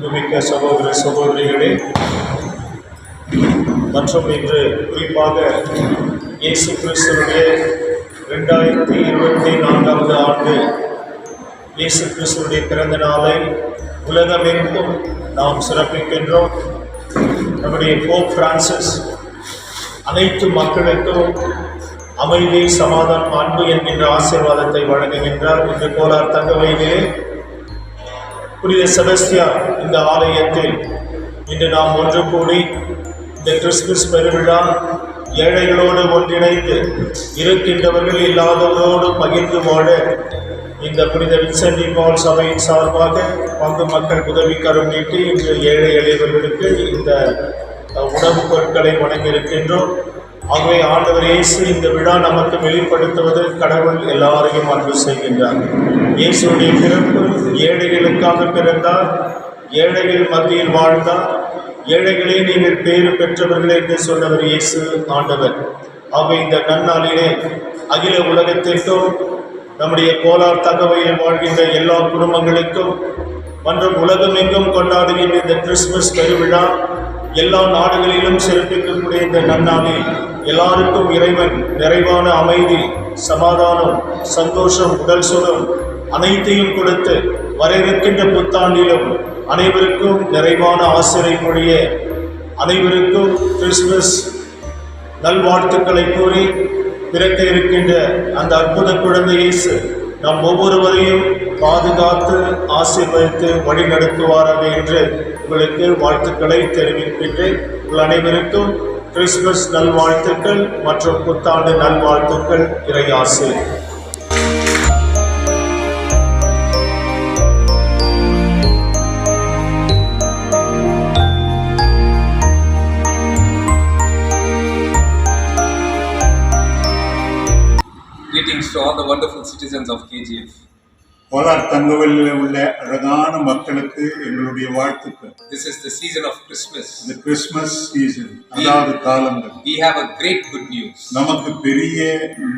அன்புமிக்க சகோதர சகோதரிகளே மற்றும் இன்று குறிப்பாக இயேசு கிறிஸ்துடைய ரெண்டாயிரத்தி இருபத்தி நான்காவது ஆண்டு இயேசு கிறிஸ்துடைய பிறந்த நாளை உலகமெங்கும் நாம் சிறப்பிக்கின்றோம். நம்முடைய போப் பிரான்சிஸ் அனைத்து மக்களுக்கும் அமைதி சமாதானம் அன்பு என்கின்ற ஆசீர்வாதத்தை வழங்குகின்றார். இந்த கோலார் தங்கவயிலே புனித செபஸ்தியா இந்த ஆலயத்தில் இன்று நாம் ஒன்று கூடி இந்த கிறிஸ்துமஸ் பெருவிழா ஏழைகளோடு ஒன்றிணைந்து இருக்கின்றவர்கள் இல்லாதவரோடு பகிர்ந்து வாழ இந்த புனித வின்சென்டி பால் சபையின் சார்பாக பங்கு மக்கள் உதவி கரும் நீட்டி இன்று ஏழை எளியவர்களுக்கு இந்த உணவுப் பொருட்களை வழங்கியிருக்கின்றோம். ஆகவே ஆண்டவர் இயேசு இந்த விழா நமக்கு வெளிப்படுத்துவது கடவுள் எல்லாரையும் அன்பு செய்கின்றார். இயேசுடைய பிறப்பு ஏழைகளுக்காக பிறந்தார் ஏழைகள் மத்தியில் வாழ்ந்தார் ஏழைகளே நீங்கள் பேறு பெற்றவர்கள் என்று சொன்னவர் இயேசு ஆண்டவர். ஆகவே இந்த நன்னாளிலே அகில உலகத்திற்கும் நம்முடைய கோலார் தகவையில் வாழ்கின்ற எல்லா குடும்பங்களுக்கும் மற்றும் உலகமெங்கும் கொண்டாடுகின்ற இந்த கிறிஸ்துமஸ் பெருவிழா எல்லா நாடுகளிலும் சிறப்பிக்கக்கூடிய இந்த நன்னாளில் எல்லாருக்கும் இறைவன் நிறைவான அமைதி சமாதானம் சந்தோஷம் உடல் சுகம் அனைத்தையும் கொடுத்து வரவிருக்கின்ற புத்தாண்டிலும் அனைவருக்கும் நிறைவான ஆசிரியை மொழிய அனைவருக்கும் கிறிஸ்துமஸ் நல்வாழ்த்துக்களை கூறி பிறக்க இருக்கின்ற அந்த அற்புத குழந்தை இயேசு நம் ஒவ்வொருவரையும் பாதுகாத்து ஆசீர்வதித்து வழிநடத்துவார்கள் என்று உங்களுக்கு வாழ்த்துக்களை தெரிவிக்கின்றேன். உங்கள் அனைவருக்கும் கிறிஸ்துமஸ் நல்வாழ்த்துக்கள் மற்றும் புத்தாண்டு நல்வாழ்த்துக்கள் இறையாசு Greetings to all the wonderful citizens of KGF. Kolar தங்கவெளியில் உள்ள அழகான மக்களுக்கு எங்களுடைய வாழ்த்துக்கள் This is the season of Christmas. இந்த கிறிஸ்மஸ் சீசன் அதாவது காலங்கள் We have a great good news நமக்கு பெரிய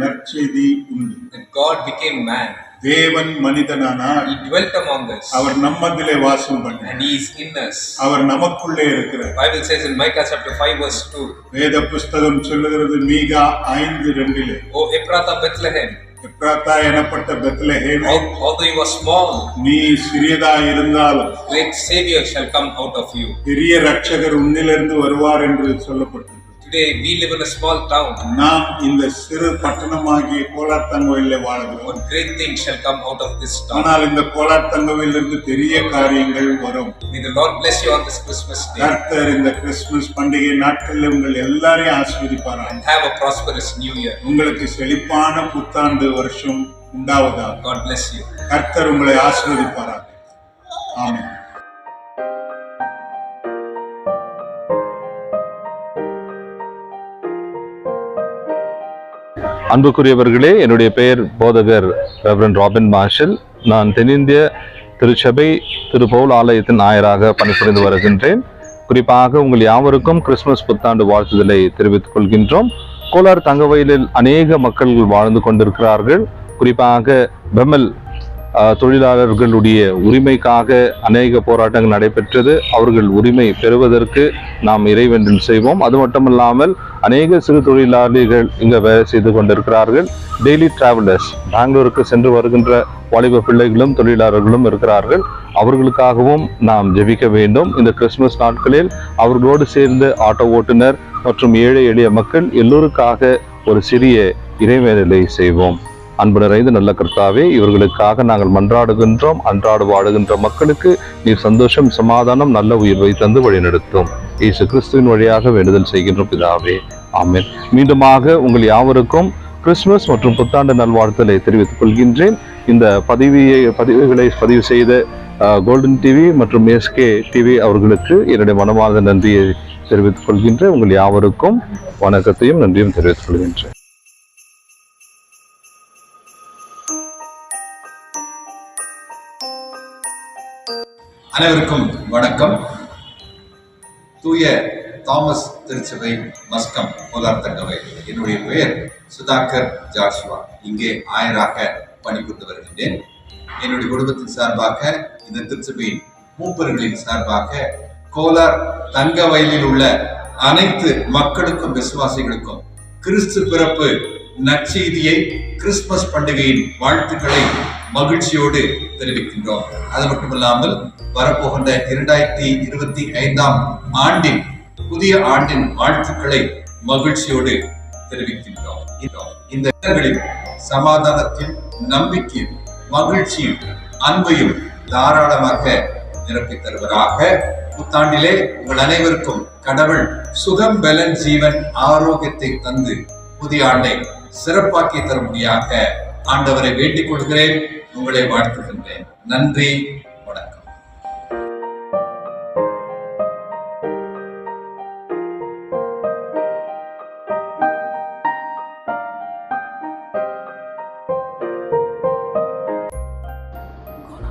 நற்செய்தி உண்டு that God became man. தேவன் மனிதனானார் He dwelt among us அவர் நம்மதிலே வாசம் பண்ணார் and He is in us. அவர் நமக்குள்ளே இருக்கிறார் Bible says in Micah chapter 5 verse 2, வேத புஸ்தகம் சொல்லுகிறது மீகா ஐந்து ரெண்டிலே O Ephrathah Bethlehem, எப்ராத்தா எனப்பட்ட பெத்லஹேமே al- although you are small, நீ சிறியதா இருந்தாலும் great Savior shall come out of you. பெரிய ரட்சகர் உன்னிலிருந்து வருவார் என்று சொல்லப்பட்டது Today we live in a small town. நாம் இந்த சிறு பட்டணமாகிய கோலார் தங்கவெளியிலே வாழுகிறோம் What great things shall come out of this town. ஆனால் இந்த கோலார் தங்கவிலிருந்து பெரிய காரியங்கள் வரும் May the Lord bless you on this Christmas day கர்த்தர் இந்த கிறிஸ்துமஸ் பண்டிகை நாட்களில் உங்கள் எல்லாரையும் ஆசீர்வதிப்பாராம் and have a prosperous new year. உங்களுக்கு செழிப்பான புத்தாண்டு வருஷம் உண்டாவதாக God bless you. கர்த்தர் உங்களை ஆசீர்வதிப்பாராக அன்புக்குரியவர்களே என்னுடைய பெயர் போதகர் ரெவரன் ராபின் மார்ஷல் நான் தென்னிந்திய திருச்சபை திரு ஆலயத்தின் நாயராக பணிபுரிந்து வருகின்றேன். குறிப்பாக உங்கள் யாவருக்கும் கிறிஸ்துமஸ் புத்தாண்டு வாழ்த்துதலை தெரிவித்துக் கொள்கின்றோம். கோலார் தங்கவயலில் அநேக மக்கள் வாழ்ந்து கொண்டிருக்கிறார்கள். குறிப்பாக பெமல் தொழிலாளர்களுடைய உரிமைக்காக அநேக போராட்டங்கள் நடைபெற்றது. அவர்கள் உரிமை பெறுவதற்கு நாம் இறைவென்றும் செய்வோம். அது மட்டுமல்லாமல் அநேக சிறு தொழிலாளிகள் இங்கே வேலை செய்து கொண்டிருக்கிறார்கள். டெய்லி டிராவலர்ஸ் பெங்களூருக்கு சென்று வருகின்ற வாலிப பிள்ளைகளும் தொழிலாளர்களும் இருக்கிறார்கள். அவர்களுக்காகவும் நாம் ஜெபிக்க வேண்டும். இந்த கிறிஸ்துமஸ் நாட்களில் அவர்களோடு சேர்ந்து ஆட்டோ ஓட்டுநர் மற்றும் ஏழை எளிய மக்கள் எல்லோருக்காக ஒரு சிறிய இறைவேலை செய்வோம். அன்பு நிறைந்த நல்ல கர்த்தாவே இவர்களுக்காக நாங்கள் மன்றாடுகின்றோம் அன்றாடு வாடுகின்ற மக்களுக்கு நீர் சந்தோஷம் சமாதானம் நல்ல உயிர்வை தந்து வழிநடத்தும். இயேசு கிறிஸ்துவின் வழியாக வேண்டுதல் செய்கின்ற பிதாவே. ஆமேன். மீண்டுமாக உங்கள் யாவருக்கும் கிறிஸ்துமஸ் மற்றும் புத்தாண்டு நல்வாழ்த்தலை தெரிவித்துக் கொள்கின்றேன். இந்த பதிவியை பதிவுகளை பதிவு செய்த கோல்டன் டிவி மற்றும் எஸ்கே டிவி அவர்களுக்கு என்னுடைய மனமார்ந்த நன்றியை தெரிவித்துக் கொள்கின்றேன். உங்கள் யாவருக்கும் வணக்கத்தையும் நன்றியும் தெரிவித்துக் கொள்கின்றேன். அனைவருக்கும் வணக்கம். தூய தாமஸ் திருச்சபை மஸ்கம் கோலார் தங்கவை. என்னுடைய பெயர் சுதாகர் ஜாஷ்வா இங்கே ஆயராக பணிபுரிந்து வருகின்றேன். என்னுடைய குடும்பத்தின் சார்பாக இந்த திருச்சபையின் மூப்பர்களின் சார்பாக கோலார் தங்க வயலில் உள்ள அனைத்து மக்களுக்கும் விசுவாசிகளுக்கும் கிறிஸ்து பிறப்பு நற்செய்தியை கிறிஸ்துமஸ் பண்டிகையின் வாழ்த்துக்களை மகிழ்ச்சியோடு தெரிவிக்கின்றோம். அது மட்டுமல்லாமல் வரப்போகின்ற இரண்டாயிரத்தி இருபத்தி ஐந்தாம் ஆண்டின் புதிய ஆண்டின் வாழ்த்துக்களை மகிழ்ச்சியோடு தெரிவிக்கின்றோம். இந்த இடங்களில் சமாதானத்தில் நம்பிக்கையும் மகிழ்ச்சியும் அன்பையும் தாராளமாக நிரப்பி தருவதாக புத்தாண்டிலே உங்கள் அனைவருக்கும் கடவுள் சுகம் பலன் ஜீவன் ஆரோக்கியத்தை தந்து புதிய ஆண்டை சிறப்பாக்கி தரும்படியாக ஆண்டவரை வேண்டிக் கொள்கிறேன். உங்களை வாழ்த்துகின்றேன் நன்றி வணக்கம்.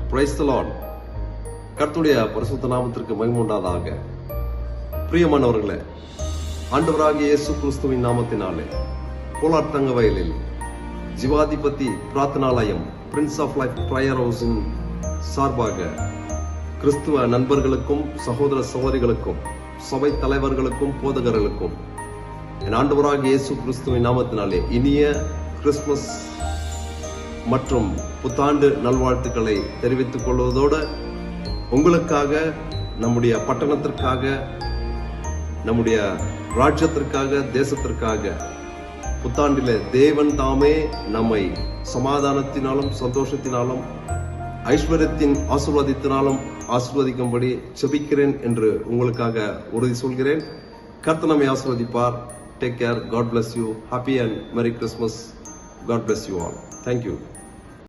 பிரைஸ் பரிசுத்த நாமத்திற்கு மகிமுண்டாதாக பிரியமானவர்களே ஆண்டவராகிய இயேசு கிறிஸ்துவின் நாமத்தினாலே. கோலாட்டங்க வயலில் ஜிவாதிபதி பிரார்த்தனாலயம் பிரின்ஸ் ஆஃப் லைஃப் ப்ரையர் ஹவுஸின் சார்பாக கிறிஸ்துவ நண்பர்களுக்கும் சகோதர சகோதரிகளுக்கும் சபை தலைவர்களுக்கும் போதகர்களுக்கும் என் ஆண்டவராக இயேசு கிறிஸ்துவின் நாமத்தினாலே இனிய கிறிஸ்துமஸ் மற்றும் புத்தாண்டு நல்வாழ்த்துக்களை தெரிவித்துக் கொள்வதோடு உங்களுக்காக நம்முடைய பட்டணத்திற்காக நம்முடைய ராஜ்யத்திற்காக தேசத்திற்காக புத்தாண்டில் தேவன் தாமே நம்மை சமாதானத்தினாலும் சந்தோஷத்தினாலும் ஐஸ்வர்யத்தின் ஆசீர்வாதத்தினாலும் ஆசீர்வதிக்கும்படி செபிக்கிறேன் என்று உங்களுக்காக உறுதி சொல்கிறேன். கர்த்த நம்மை ஆசீர்வதிப்பார். Take care God bless you happy and merry Christmas God bless you all thank you